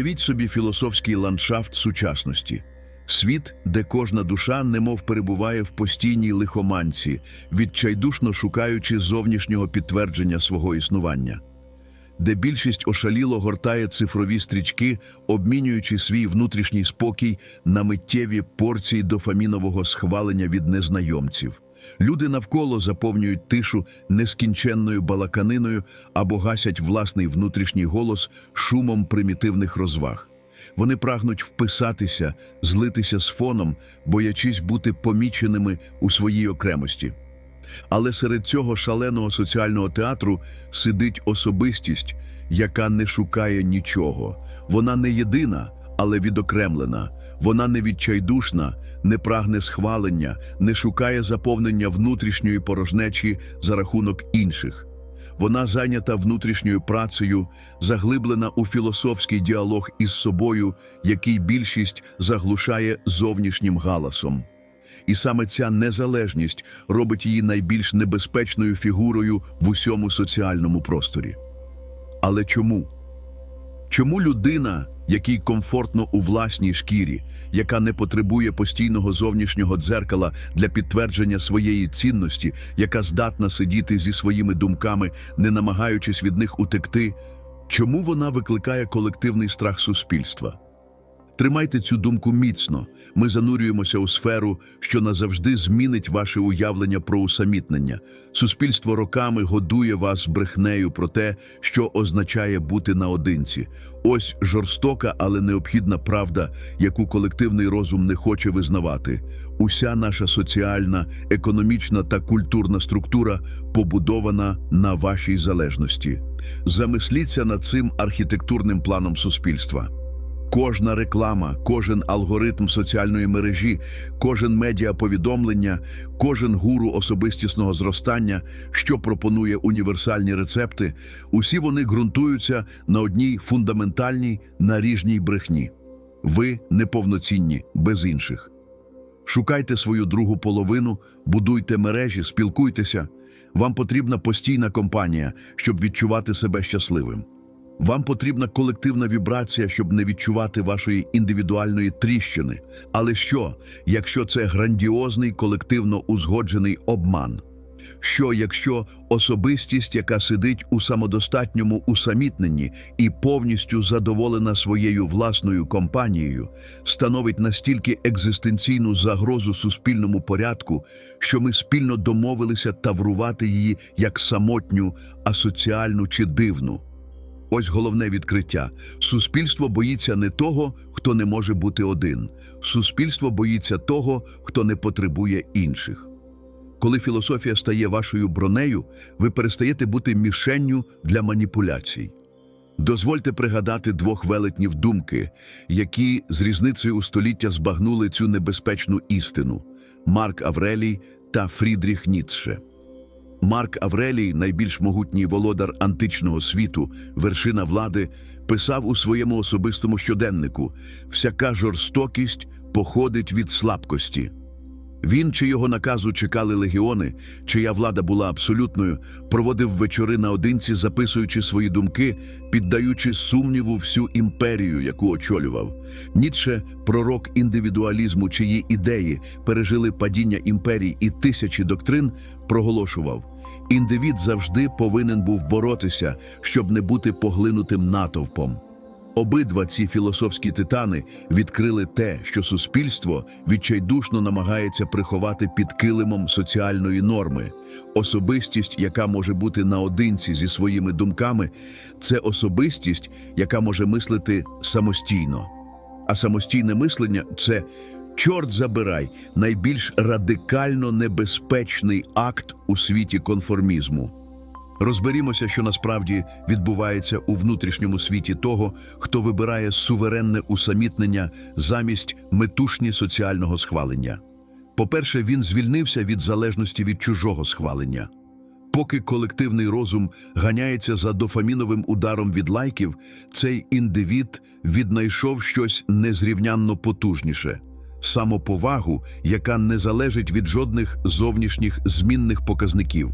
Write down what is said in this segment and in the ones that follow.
Уявіть собі філософський ландшафт сучасності. Світ, де кожна душа немов перебуває в постійній лихоманці, відчайдушно шукаючи зовнішнього підтвердження свого існування. Де більшість ошаліло гортає цифрові стрічки, обмінюючи свій внутрішній спокій на миттєві порції дофамінового схвалення від незнайомців. Люди навколо заповнюють тишу нескінченною балаканиною або гасять власний внутрішній голос шумом примітивних розваг. Вони прагнуть вписатися, злитися з фоном, боячись бути поміченими у своїй окремості. Але серед цього шаленого соціального театру сидить особистість, яка не шукає нічого. Вона не єдина, але відокремлена. Вона не відчайдушна, не прагне схвалення, не шукає заповнення внутрішньої порожнечі за рахунок інших. Вона зайнята внутрішньою працею, заглиблена у філософський діалог із собою, який більшість заглушає зовнішнім галасом. І саме ця незалежність робить її найбільш небезпечною фігурою в усьому соціальному просторі. Але чому? Чому людина, якій комфортно у власній шкірі, яка не потребує постійного зовнішнього дзеркала для підтвердження своєї цінності, яка здатна сидіти зі своїми думками, не намагаючись від них утекти, чому вона викликає колективний страх суспільства? Тримайте цю думку міцно. Ми занурюємося у сферу, що назавжди змінить ваше уявлення про усамітнення. Суспільство роками годує вас брехнею про те, що означає бути наодинці. Ось жорстока, але необхідна правда, яку колективний розум не хоче визнавати. Уся наша соціальна, економічна та культурна структура побудована на вашій залежності. Замисліться над цим архітектурним планом суспільства. Кожна реклама, кожен алгоритм соціальної мережі, кожен медіаповідомлення, кожен гуру особистісного зростання, що пропонує універсальні рецепти, усі вони ґрунтуються на одній фундаментальній наріжній брехні. Ви неповноцінні без інших. Шукайте свою другу половину, будуйте мережі, спілкуйтеся. Вам потрібна постійна компанія, щоб відчувати себе щасливим. Вам потрібна колективна вібрація, щоб не відчувати вашої індивідуальної тріщини. Але що, якщо це грандіозний колективно узгоджений обман? Що, якщо особистість, яка сидить у самодостатньому усамітненні і повністю задоволена своєю власною компанією, становить настільки екзистенційну загрозу суспільному порядку, що ми спільно домовилися таврувати її як самотню, асоціальну чи дивну? Ось головне відкриття. Суспільство боїться не того, хто не може бути один. Суспільство боїться того, хто не потребує інших. Коли філософія стає вашою бронею, ви перестаєте бути мішенню для маніпуляцій. Дозвольте пригадати двох велетнів думки, які з різницею у століття збагнули цю небезпечну істину Марк Аврелій та Фрідріх Ніцше. Марк Аврелій, найбільш могутній володар античного світу, вершина влади, писав у своєму особистому щоденнику: всяка жорстокість походить від слабкості. Він чи його наказу чекали легіони, чия влада була абсолютною, проводив вечори наодинці, записуючи свої думки, піддаючи сумніву всю імперію, яку очолював. Ніцше, пророк індивідуалізму, чиї ідеї пережили падіння імперій і тисячі доктрин, проголошував. Індивід завжди повинен був боротися, щоб не бути поглинутим натовпом. Обидва ці філософські титани відкрили те, що суспільство відчайдушно намагається приховати під килимом соціальної норми. Особистість, яка може бути наодинці зі своїми думками, це особистість, яка може мислити самостійно. А самостійне мислення це чорт забирай, найбільш радикально небезпечний акт у світі конформізму. Розберімося, що насправді відбувається у внутрішньому світі того, хто вибирає суверенне усамітнення замість метушні соціального схвалення. По-перше, він звільнився від залежності від чужого схвалення. Поки колективний розум ганяється за дофаміновим ударом від лайків, цей індивід віднайшов щось незрівнянно потужніше самоповагу, яка не залежить від жодних зовнішніх змінних показників.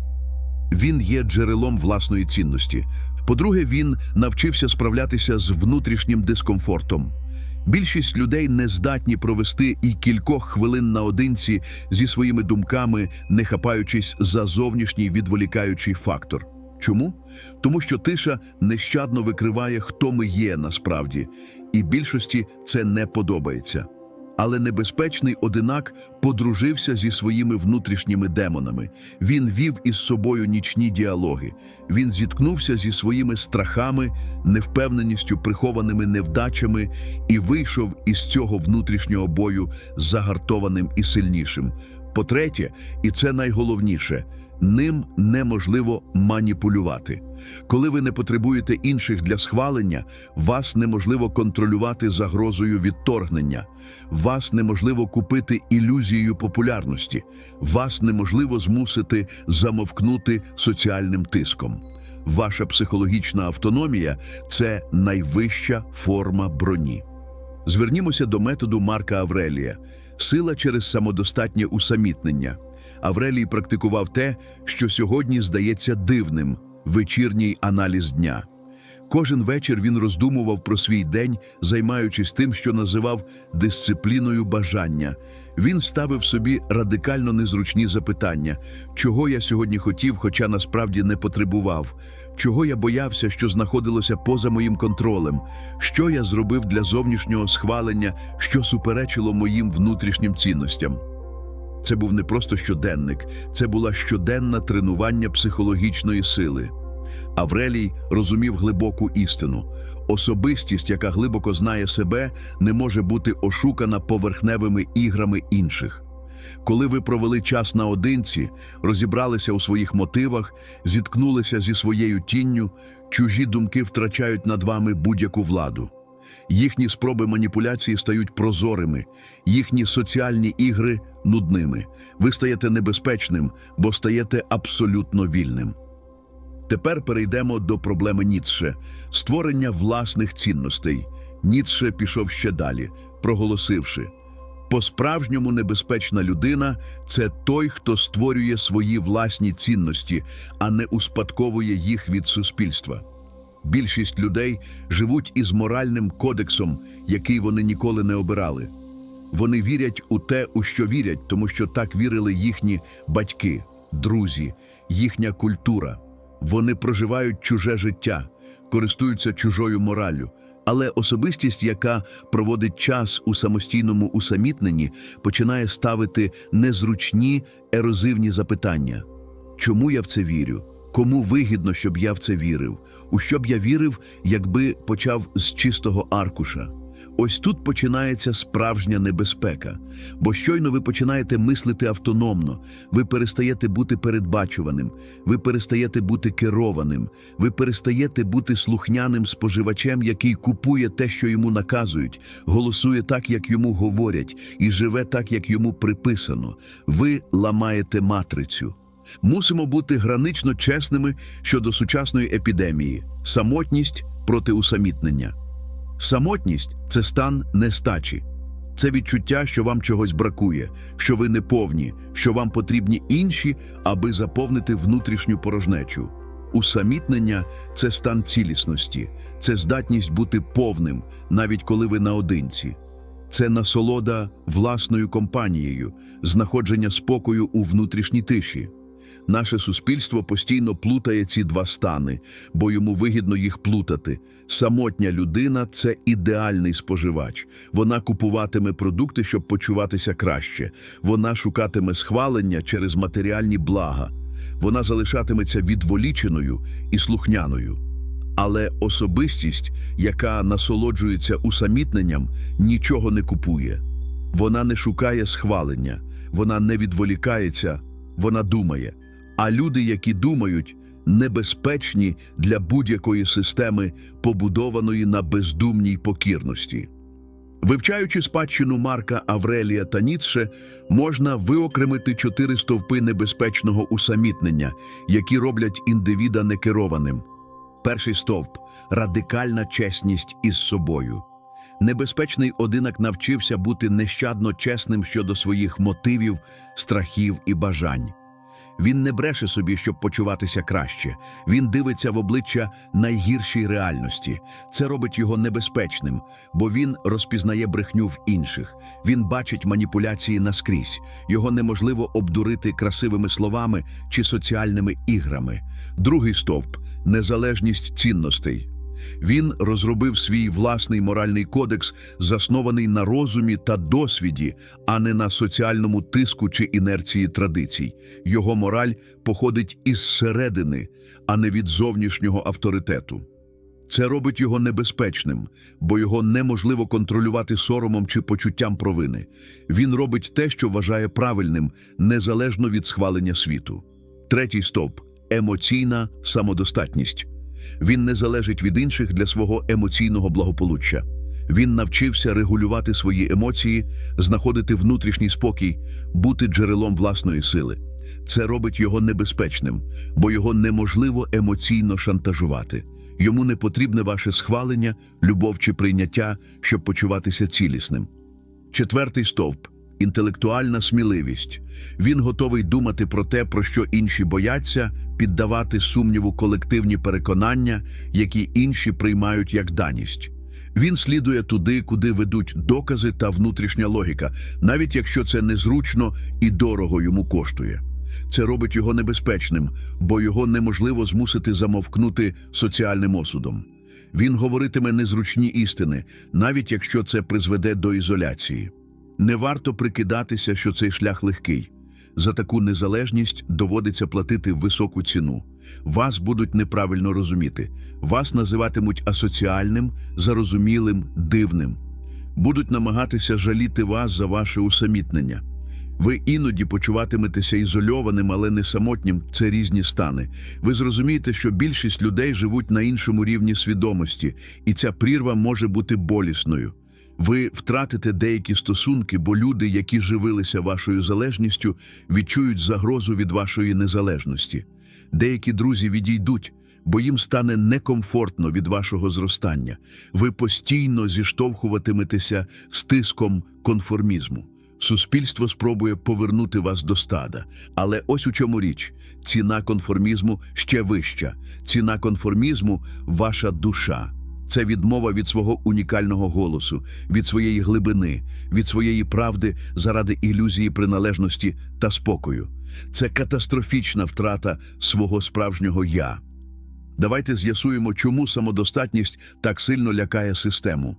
Він є джерелом власної цінності. По-друге, він навчився справлятися з внутрішнім дискомфортом. Більшість людей не здатні провести і кількох хвилин наодинці зі своїми думками, не хапаючись за зовнішній відволікаючий фактор. Чому? Тому що тиша нещадно викриває, хто ми є насправді, і більшості це не подобається. Але небезпечний одинак подружився зі своїми внутрішніми демонами. Він вів із собою нічні діалоги. Він зіткнувся зі своїми страхами, невпевненістю, прихованими невдачами і вийшов із цього внутрішнього бою загартованим і сильнішим. По-третє, і це найголовніше. Ним неможливо маніпулювати. Коли ви не потребуєте інших для схвалення, вас неможливо контролювати загрозою відторгнення, вас неможливо купити ілюзією популярності, вас неможливо змусити замовкнути соціальним тиском. Ваша психологічна автономія це найвища форма броні. Звернімося до методу Марка Аврелія сила через самодостатнє усамітнення. Аврелій практикував те, що сьогодні здається дивним вечірній аналіз дня. Кожен вечір він роздумував про свій день, займаючись тим, що називав дисципліною бажання. Він ставив собі радикально незручні запитання, чого я сьогодні хотів, хоча насправді не потребував, чого я боявся, що знаходилося поза моїм контролем, що я зробив для зовнішнього схвалення, що суперечило моїм внутрішнім цінностям. Це був не просто щоденник, це була щоденна тренування психологічної сили. Аврелій розумів глибоку істину. Особистість, яка глибоко знає себе, не може бути ошукана поверхневими іграми інших. Коли ви провели час наодинці, розібралися у своїх мотивах, зіткнулися зі своєю тінню, чужі думки втрачають над вами будь-яку владу. Їхні спроби маніпуляції стають прозорими, їхні соціальні ігри нудними. Ви стаєте небезпечним, бо стаєте абсолютно вільним. Тепер перейдемо до проблеми Ніцше – створення власних цінностей. Ніцше пішов ще далі, проголосивши «По-справжньому небезпечна людина – це той, хто створює свої власні цінності, а не успадковує їх від суспільства». Більшість людей живуть із моральним кодексом, який вони ніколи не обирали. Вони вірять у те, у що вірять, тому що так вірили їхні батьки, друзі, їхня культура. Вони проживають чуже життя, користуються чужою мораллю. Але особистість, яка проводить час у самостійному усамітненні, починає ставити незручні ерозивні запитання: чому я в це вірю? Кому вигідно, щоб я в це вірив? У що б я вірив, якби почав з чистого аркуша? Ось тут починається справжня небезпека, бо щойно ви починаєте мислити автономно, ви перестаєте бути передбачуваним, ви перестаєте бути керованим, ви перестаєте бути слухняним споживачем, який купує те, що йому наказують, голосує так, як йому говорять, і живе так, як йому приписано. Ви ламаєте матрицю. Мусимо бути гранично чесними щодо сучасної епідемії самотність проти усамітнення. Самотність це стан нестачі, це відчуття, що вам чогось бракує, що ви не повні, що вам потрібні інші, аби заповнити внутрішню порожнечу. Усамітнення це стан цілісності, це здатність бути повним, навіть коли ви наодинці. Це насолода власною компанією, знаходження спокою у внутрішній тиші. Наше суспільство постійно плутає ці два стани, бо йому вигідно їх плутати. Самотня людина це ідеальний споживач. Вона купуватиме продукти, щоб почуватися краще. Вона шукатиме схвалення через матеріальні блага. Вона залишатиметься відволіченою і слухняною. Але особистість, яка насолоджується усамітненням, нічого не купує. Вона не шукає схвалення, вона не відволікається, вона думає. А люди, які думають, небезпечні для будь-якої системи, побудованої на бездумній покірності. Вивчаючи спадщину Марка Аврелія та Ніцше, можна виокремити чотири стовпи небезпечного усамітнення, які роблять індивіда некерованим. Перший стовп радикальна чесність із собою. Небезпечний одинак навчився бути нещадно чесним щодо своїх мотивів, страхів і бажань. Він не бреше собі, щоб почуватися краще. Він дивиться в обличчя найгіршій реальності. Це робить його небезпечним, бо він розпізнає брехню в інших. Він бачить маніпуляції наскрізь. Його неможливо обдурити красивими словами чи соціальними іграми. Другий стовп незалежність цінностей. Він розробив свій власний моральний кодекс, заснований на розумі та досвіді, а не на соціальному тиску чи інерції традицій. Його мораль походить із середини, а не від зовнішнього авторитету. Це робить його небезпечним, бо його неможливо контролювати соромом чи почуттям провини. Він робить те, що вважає правильним, незалежно від схвалення світу. Третій стовп емоційна самодостатність. Він не залежить від інших для свого емоційного благополуччя. Він навчився регулювати свої емоції, знаходити внутрішній спокій, бути джерелом власної сили. Це робить його небезпечним, бо його неможливо емоційно шантажувати. Йому не потрібне ваше схвалення, любов чи прийняття, щоб почуватися цілісним. Четвертий стовп інтелектуальна сміливість. Він готовий думати про те, про що інші бояться, піддавати сумніву колективні переконання, які інші приймають як даність. Він слідує туди, куди ведуть докази та внутрішня логіка, навіть якщо це незручно і дорого йому коштує. Це робить його небезпечним, бо його неможливо змусити замовкнути соціальним осудом. Він говоритиме незручні істини, навіть якщо це призведе до ізоляції. Не варто прикидатися, що цей шлях легкий. За таку незалежність доводиться платити високу ціну. Вас будуть неправильно розуміти, вас називатимуть асоціальним, зарозумілим, дивним. Будуть намагатися жаліти вас за ваше усамітнення. Ви іноді почуватиметеся ізольованим, але не самотнім це різні стани. Ви зрозумієте, що більшість людей живуть на іншому рівні свідомості, і ця прірва може бути болісною. Ви втратите деякі стосунки, бо люди, які живилися вашою залежністю, відчують загрозу від вашої незалежності. Деякі друзі відійдуть, бо їм стане некомфортно від вашого зростання. Ви постійно зіштовхуватиметеся з тиском конформізму. Суспільство спробує повернути вас до стада. Але ось у чому річ: ціна конформізму ще вища. Ціна конформізму ваша душа. Це відмова від свого унікального голосу, від своєї глибини, від своєї правди заради ілюзії приналежності та спокою. Це катастрофічна втрата свого справжнього я. Давайте з'ясуємо, чому самодостатність так сильно лякає систему.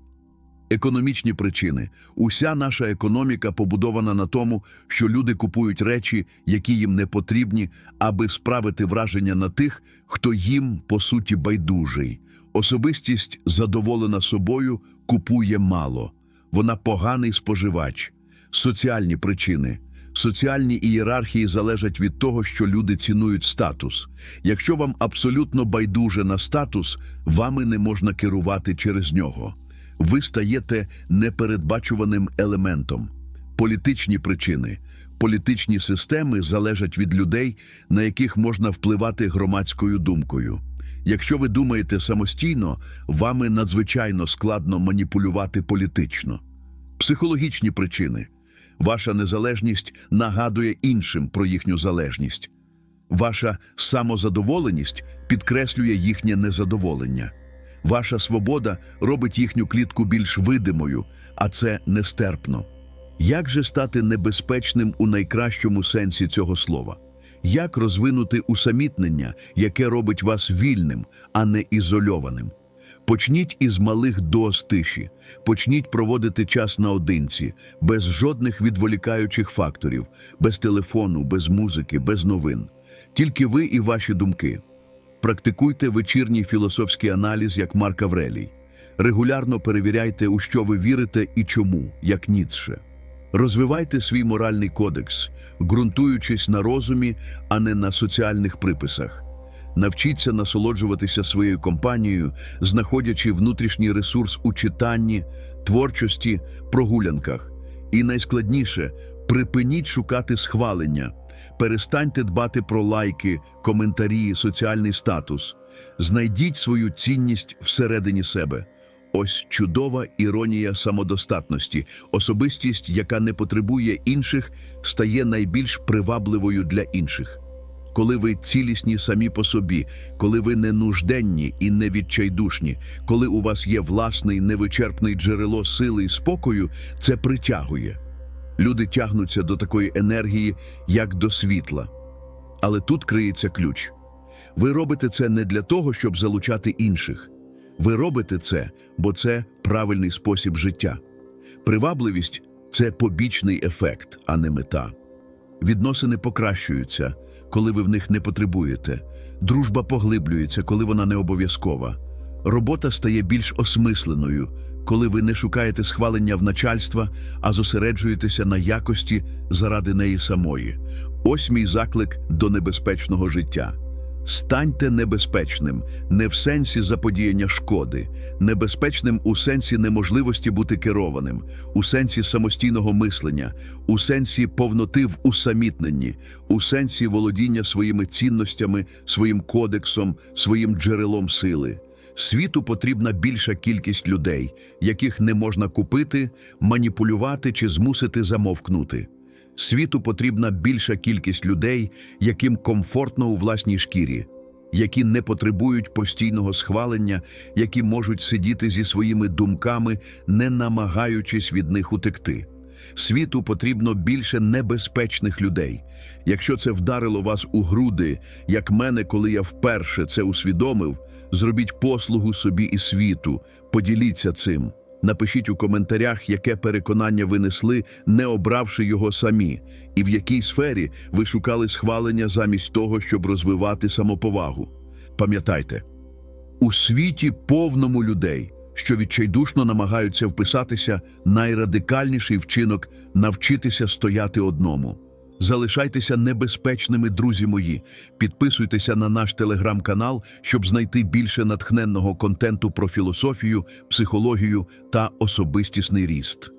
Економічні причини. Уся наша економіка побудована на тому, що люди купують речі, які їм не потрібні, аби справити враження на тих, хто їм, по суті, байдужий. Особистість, задоволена собою, купує мало. Вона поганий споживач. Соціальні причини. Соціальні ієрархії залежать від того, що люди цінують статус. Якщо вам абсолютно байдуже на статус, вами не можна керувати через нього. Ви стаєте непередбачуваним елементом. Політичні причини. Політичні системи залежать від людей, на яких можна впливати громадською думкою. Якщо ви думаєте самостійно, вами надзвичайно складно маніпулювати політично. Психологічні причини. Ваша незалежність нагадує іншим про їхню залежність. Ваша самозадоволеність підкреслює їхнє незадоволення. Ваша свобода робить їхню клітку більш видимою, а це нестерпно. Як же стати небезпечним у найкращому сенсі цього слова? Як розвинути усамітнення, яке робить вас вільним, а не ізольованим? Почніть із малих доз тиші, почніть проводити час наодинці, без жодних відволікаючих факторів, без телефону, без музики, без новин. Тільки ви і ваші думки. Практикуйте вечірній філософський аналіз, як Марк Аврелій. Регулярно перевіряйте, у що ви вірите і чому, як Ніцше. Розвивайте свій моральний кодекс, ґрунтуючись на розумі, а не на соціальних приписах. Навчіться насолоджуватися своєю компанією, знаходячи внутрішній ресурс у читанні, творчості, прогулянках. І найскладніше припиніть шукати схвалення, перестаньте дбати про лайки, коментарі, соціальний статус. Знайдіть свою цінність всередині себе. Ось чудова іронія самодостатності. Особистість, яка не потребує інших, стає найбільш привабливою для інших. коли ви цілісні самі по собі, коли ви не нужденні і не відчайдушні, коли у вас є власний невичерпний джерело сили і спокою, це притягує. Люди тягнуться до такої енергії, як до світла. Але тут криється ключ. Ви робите це не для того, щоб залучати інших. Ви робите це, бо це правильний спосіб життя. Привабливість це побічний ефект, а не мета. Відносини покращуються, коли ви в них не потребуєте. Дружба поглиблюється, коли вона не обов'язкова. Робота стає більш осмисленою, коли ви не шукаєте схвалення в начальства, а зосереджуєтеся на якості заради неї самої. Ось мій заклик до небезпечного життя. Станьте небезпечним не в сенсі заподіяння шкоди, небезпечним у сенсі неможливості бути керованим, у сенсі самостійного мислення, у сенсі повноти в усамітненні, у сенсі володіння своїми цінностями, своїм кодексом, своїм джерелом сили. Світу потрібна більша кількість людей, яких не можна купити, маніпулювати чи змусити замовкнути. Світу потрібна більша кількість людей, яким комфортно у власній шкірі, які не потребують постійного схвалення, які можуть сидіти зі своїми думками, не намагаючись від них утекти. Світу потрібно більше небезпечних людей. Якщо це вдарило вас у груди, як мене, коли я вперше це усвідомив, зробіть послугу собі і світу, поділіться цим. Напишіть у коментарях, яке переконання ви несли, не обравши його самі, і в якій сфері ви шукали схвалення замість того, щоб розвивати самоповагу. Пам'ятайте, у світі повному людей, що відчайдушно намагаються вписатися, найрадикальніший вчинок навчитися стояти одному. Залишайтеся небезпечними, друзі мої. Підписуйтеся на наш телеграм-канал, щоб знайти більше натхненного контенту про філософію, психологію та особистісний ріст.